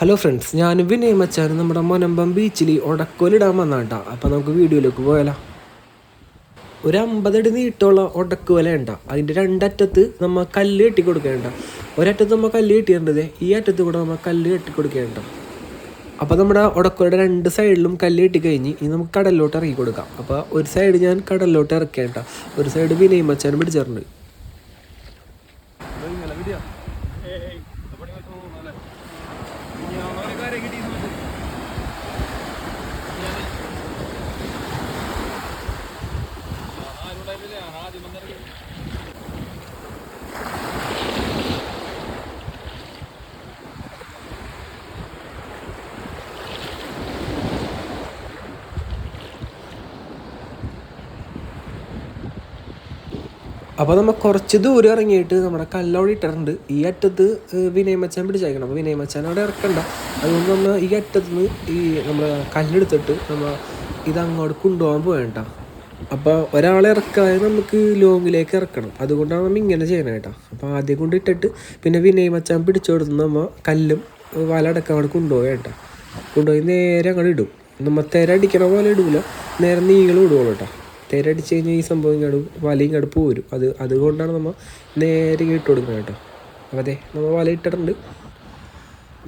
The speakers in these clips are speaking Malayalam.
ഹലോ ഫ്രണ്ട്സ് ഞാൻ വിനയ് മച്ചാനും നമ്മുടെ മൊനമ്പം ബീച്ചിൽ ഒടക്കോലിടാൻ വന്നാട്ടാ. അപ്പോൾ നമുക്ക് വീഡിയോയിലേക്ക് പോയാലോ? ഒരു അമ്പതടി നീട്ടമുള്ള ഒടക്കുവല ഉണ്ട അതിന്റെ രണ്ടറ്റത്ത് നമ്മൾ കല്ല് കെട്ടി കൊടുക്കേണ്ട ഒരറ്റത്ത് നമ്മൾ കല്ല് കെട്ടിയേണ്ടത് ഈ അറ്റത്ത് കൂടെ നമ്മൾ കല്ല് കെട്ടി കൊടുക്കേണ്ട അപ്പോൾ നമ്മുടെ ഒടക്കുവയുടെ രണ്ട് സൈഡിലും കല്ല് കെട്ടി കഴിഞ്ഞ് ഇനി നമുക്ക് കടലിലോട്ട് ഇറക്കി കൊടുക്കാം. അപ്പോൾ ഒരു സൈഡ് ഞാൻ കടലിലോട്ട് ഇറക്കേണ്ട ഒരു സൈഡ് വിനയ് മച്ചാൻ പിടിച്ചിട്ടുണ്ട് ആ ആരുടെ ആ ആദ്യം വന്നിറങ്ങി അപ്പോൾ നമ്മൾ കുറച്ച് ദൂരം ഇറങ്ങിയിട്ട് നമ്മുടെ കല്ലോടി ഇട്ടിട്ടുണ്ട്. ഈ അറ്റത്ത് വിനയ മച്ചാൻ പിടിച്ചേക്കണം. അപ്പോൾ വിനയ മച്ചാൻ അവിടെ ഇറക്കണ്ട. അതുകൊണ്ട് നമ്മൾ ഈ അറ്റത്ത് നിന്ന് ഈ നമ്മൾ കല്ലെടുത്തിട്ട് നമ്മൾ ഇതങ്ങോട്ട് കൊണ്ടുപോകാൻ പോയണ്ട അപ്പോൾ ഒരാളെ ഇറക്കാതെ നമുക്ക് ലോങ്ങിലേക്ക് ഇറക്കണം. അതുകൊണ്ടാണ് നമ്മൾ ഇങ്ങനെ ചെയ്യണം കേട്ടോ അപ്പോൾ ആദ്യം കൊണ്ട് ഇട്ടിട്ട് പിന്നെ വിനയ മച്ചാൻ പിടിച്ചു കൊടുത്ത് നമ്മൾ കല്ലും വല അടക്കം അവിടെ കൊണ്ടുപോകാം കേട്ടോ കൊണ്ടുപോയി നേരെ അങ്ങോട്ട് ഇടും. നമ്മൾ തിര അടിക്കണ പോലെ ഇടൂല. നേരെ നീളം ഇടുകയുള്ളൂ കേട്ടോ തിരടിച്ച് കഴിഞ്ഞാൽ ഈ സംഭവം ഇങ്ങോട്ട് വല ഇങ്ങോട്ട് പോരും. അത് അതുകൊണ്ടാണ് നമ്മൾ നേരെ ഇട്ട് കൊടുക്കുന്നത് കേട്ടോ. അപ്പോൾ അതെ നമ്മൾ വല ഇട്ടിട്ടുണ്ട്.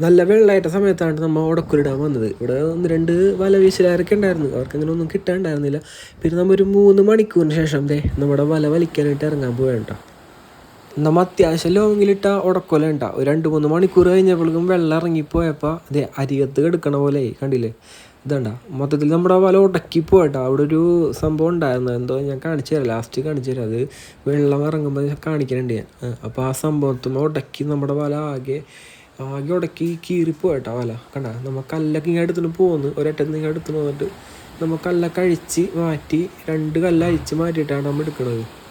നല്ല വെള്ളമായിട്ട സമയത്താണ് നമ്മൾ ഉടക്കുരിടാൻ വന്നത്. ഇവിടെ ഒന്ന് രണ്ട് വല വീശലാരൊക്കെ ഉണ്ടായിരുന്നു. അവർക്ക് അങ്ങനെ ഒന്നും കിട്ടാണ്ടായിരുന്നില്ല. പിന്നെ നമ്മൾ ഒരു മൂന്ന് മണിക്കൂറിന് ശേഷം ദേ നമ്മുടെ വല വലിക്കാനായിട്ട് ഇറങ്ങാൻ പോവേണ്ട നമ്മൾ അത്യാവശ്യം ലോങ്ങിലിട്ട ഉടക്കൊല ഉണ്ടാ ഒരു രണ്ട് മൂന്ന് മണിക്കൂർ കഴിഞ്ഞപ്പോഴേക്കും വെള്ളം ഇറങ്ങിപ്പോയപ്പോൾ അതെ അരികത്ത് കിടക്കണ പോലെ കണ്ടില്ലേ? ഇതണ്ട. മൊത്തത്തിൽ നമ്മുടെ വല ഉടക്കി പോയിട്ടോ. അവിടെ ഒരു സംഭവം ഉണ്ടായിരുന്നു. എന്തോ ഞാൻ കാണിച്ചു തരാം. ലാസ്റ്റ് കാണിച്ചു തരാം. അത് വെള്ളം ഇറങ്ങുമ്പോൾ കാണിക്കുന്നുണ്ട് ഞാൻ. അപ്പോൾ ആ സംഭവത്തിൽ ഉടക്കി നമ്മുടെ വല ആകെ ആകെ ഉടക്കി കീറിപ്പോയിട്ടോ വല. കണ്ട? നമ്മൾ കല്ലൊക്കെ ഇങ്ങനെ എടുത്തിട്ട് പോകുന്നു ഒരറ്റത്ത് ഇങ്ങനെ എടുത്തിട്ട് വന്നിട്ട് നമ്മൾ കല്ലൊക്കെ അഴിച്ച് മാറ്റി രണ്ട് കല്ല് അഴിച്ച് മാറ്റിയിട്ടാണ് നമ്മൾ എടുക്കുന്നത്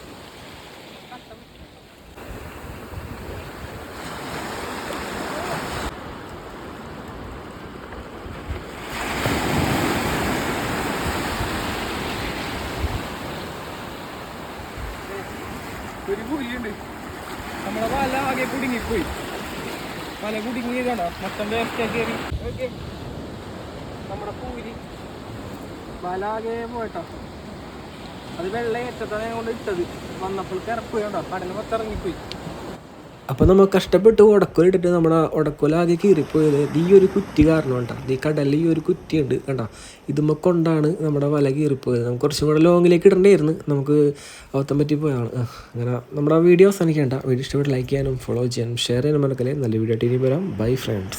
ഒരു കുഴിയുണ്ട്. നമ്മളെ വല ആകെ കുടുങ്ങിപ്പോയി. വല കുടുങ്ങി കണ്ടോ മൊത്തം വേസ്റ്റ് കയറി നമ്മുടെ കൂലി വല ആകെ പോയിട്ടോ. അത് വെള്ളം ഏറ്റത്തതിനെ കൊണ്ട് ഇട്ടത്. വന്നപ്പോൾ കിറപ്പ് കണ്ടോ? കടൽ മൊത്തം ഇറങ്ങിപ്പോയി. അപ്പോൾ നമ്മൾ കഷ്ടപ്പെട്ട് ഉടക്കോലിട്ടിട്ട് നമ്മുടെ ഉടക്കോലാകെ കീറിപ്പോയത് ഈ ഒരു കുറ്റി കാരണം കേട്ടോ ഈ കടലിൽ ഈ ഒരു കുറ്റി ഉണ്ട് കണ്ടോ. ഇതുമ്മ കൊണ്ടാണ് നമ്മുടെ വല കീറിപ്പോയത്. നമുക്ക് കുറച്ചും കൂടെ ലോങ്ങിലേക്ക് ഇടേണ്ടിയിരുന്നു. നമുക്ക് അവത്തം പറ്റി പോയാണ് അങ്ങനെ നമ്മുടെ വീഡിയോ അവസാനിക്കേണ്ട. വീഡിയോ ഇഷ്ടപ്പെട്ട് ലൈക്ക് ചെയ്യാനും ഫോളോ ചെയ്യാനും ഷെയർ ചെയ്യാനും മറക്കല്ലേ. നല്ല വീഡിയോ ആയിട്ട് ഇനി വരാം. Bye friends